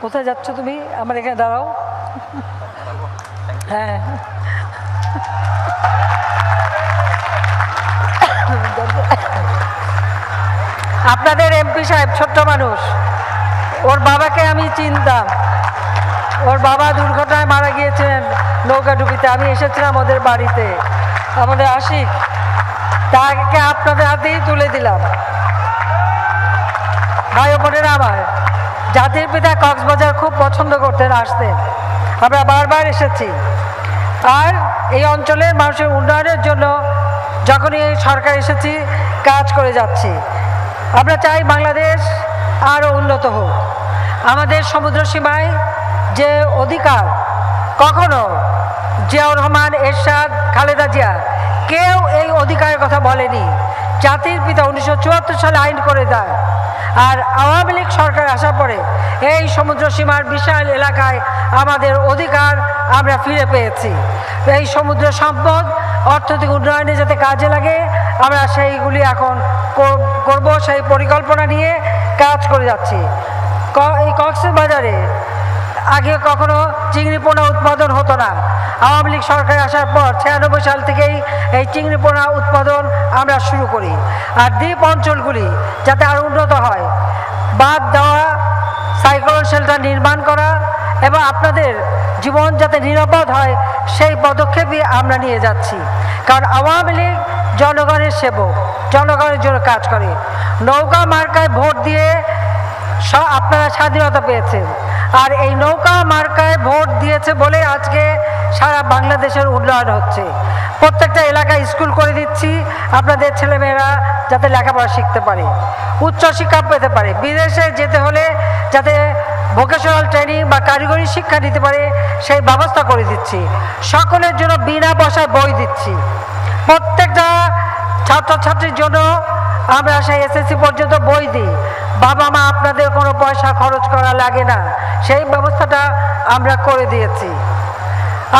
কোথায় যাচ্ছ তুমি? আমার এখানে দাঁড়াও। হ্যাঁ। আপনাদের এমপি সাহেব, ছোট্ট মানুষ। ওর বাবাকে আমি চিনতাম। ওর বাবা দুর্ঘটনায় মারা গিয়েছেন নৌকা ডুবিতে আমি এসেছিলাম ওদের বাড়িতে। আমাদের আশিক, তাকে আপনাদের হাতেই তুলে দিলাম। ভাই বোনেরা আমার। জাতির পিতা কক্সবাজার খুব পছন্দ করতেন আসতেন। আমরা বারবার এসেছি। আর এই অঞ্চলের মানুষের উন্নয়নের জন্য যখনই এই সরকার এসেছি, কাজ করে যাচ্ছি। আমরা চাই বাংলাদেশ আরও উন্নত হোক। আমাদের সমুদ্র সীমায় যে অধিকার, কখনো জিয়াউর রহমান, এরশাদ, খালেদা জিয়া কেউ এই অধিকারের কথা বলেনি। জাতির পিতা উনিশশো চুয়াত্তর সালে আইন করে দেয়। আর আওয়ামী লীগ সরকার আসার পরে এই সমুদ্র সীমার বিশাল এলাকায় আমাদের অধিকার আমরা ফিরে পেয়েছি। এই সমুদ্র সম্পদ, অর্থনৈতিক উন্নয়নে যাতে কাজে লাগে, আমরা সেইগুলি এখন কর- করব, সেই পরিকল্পনা নিয়ে কাজ করে যাচ্ছি। এই কক্সবাজারে আগে কখনো চিংড়ি পোনা উৎপাদন হতো না। আওয়ামী লীগ সরকার আসার পর ছিয়ানব্বই সাল থেকেই এই চিংড়ি পোনা উৎপাদন আমরা শুরু করি। আর দ্বীপ অঞ্চলগুলি যাতে আরও উন্নত হয়, বাদ দেওয়া, সাইক্লোন শেল্টার নির্মাণ করা এবং আপনাদের জীবন যাতে নিরাপদ হয়, সেই পদক্ষেপই আমরা নিয়ে যাচ্ছি। কারণ আওয়ামী লীগ জনগণের সেবক, জনগণের জন্য কাজ করে। নৌকা মার্কায় ভোট দিয়ে আপনারা স্বাধীনতা পেয়েছেন। আর এই নৌকা মার্কায় ভোট দিয়েছে বলে আজকে সারা বাংলাদেশের উন্নয়ন হচ্ছে। প্রত্যেকটা এলাকায় স্কুল করে দিচ্ছি আপনাদের ছেলেমেয়েরা যাতে লেখাপড়া শিখতে পারে উচ্চশিক্ষা পেতে পারে, বিদেশে যেতে হলে যাতে ভোকেশনাল ট্রেনিং বা কারিগরি শিক্ষা নিতে পারে, সেই ব্যবস্থা করে দিচ্ছি। সকলের জন্য বিনা পয়সায় বই দিচ্ছি। প্রত্যেকটা ছাত্রছাত্রীর জন্য আমরা সেই এসএসসি পর্যন্ত বই দিই। বাবা মা, আপনাদের কোনো পয়সা খরচ করা লাগে না। সেই ব্যবস্থাটা আমরা করে দিয়েছি।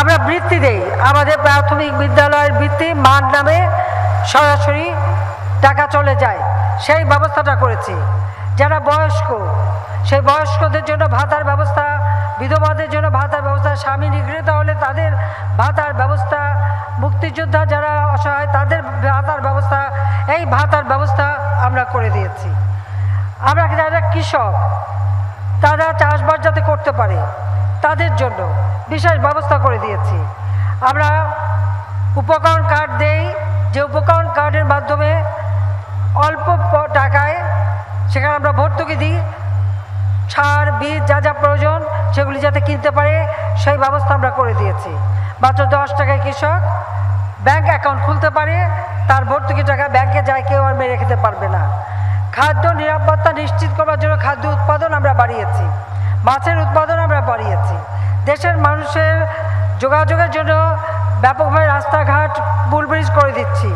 আমরা বৃত্তি দেই। আমাদের প্রাথমিক বিদ্যালয়ের বৃত্তি মান নামে সরাসরি টাকা চলে যায়। সেই ব্যবস্থাটা করেছি। যারা বয়স্ক, সেই বয়স্কদের জন্য ভাতার ব্যবস্থা, বিধবাদের জন্য ভাতার ব্যবস্থা স্বামী নিগৃহীত হলে তাদের ভাতার ব্যবস্থা মুক্তিযোদ্ধা যারা অসহায়, তাদের ভাতার ব্যবস্থা, এই ভাতার ব্যবস্থা আমরা করে দিয়েছি। আমরা যারা কৃষক, তারা চাষবাস যাতে করতে পারে, তাদের জন্য বিশেষ ব্যবস্থা করে দিয়েছি। আমরা উপকরণ কার্ড দেই, যে উপকরণ কার্ডের মাধ্যমে অল্প টাকায় সেখানে আমরা ভর্তুকি দিই। সার, বীজ যা যা প্রয়োজন সেগুলি যাতে কিনতে পারে, সেই ব্যবস্থা আমরা করে দিয়েছি। মাত্র দশ টাকায় কৃষক ব্যাংক অ্যাকাউন্ট খুলতে পারে, তার ভর্তুকি টাকা ব্যাংকে যায়, কেউ আর মেরে খেতে পারবে না। খাদ্য নিরাপত্তা নিশ্চিত করার জন্য খাদ্য উৎপাদন আমরা বাড়িয়েছি, মাছের উৎপাদন আমরা বাড়িয়েছি। দেশের মানুষের যোগাযোগের জন্য ব্যাপকভাবে রাস্তাঘাট, পুল ব্রিজ করে দিচ্ছি।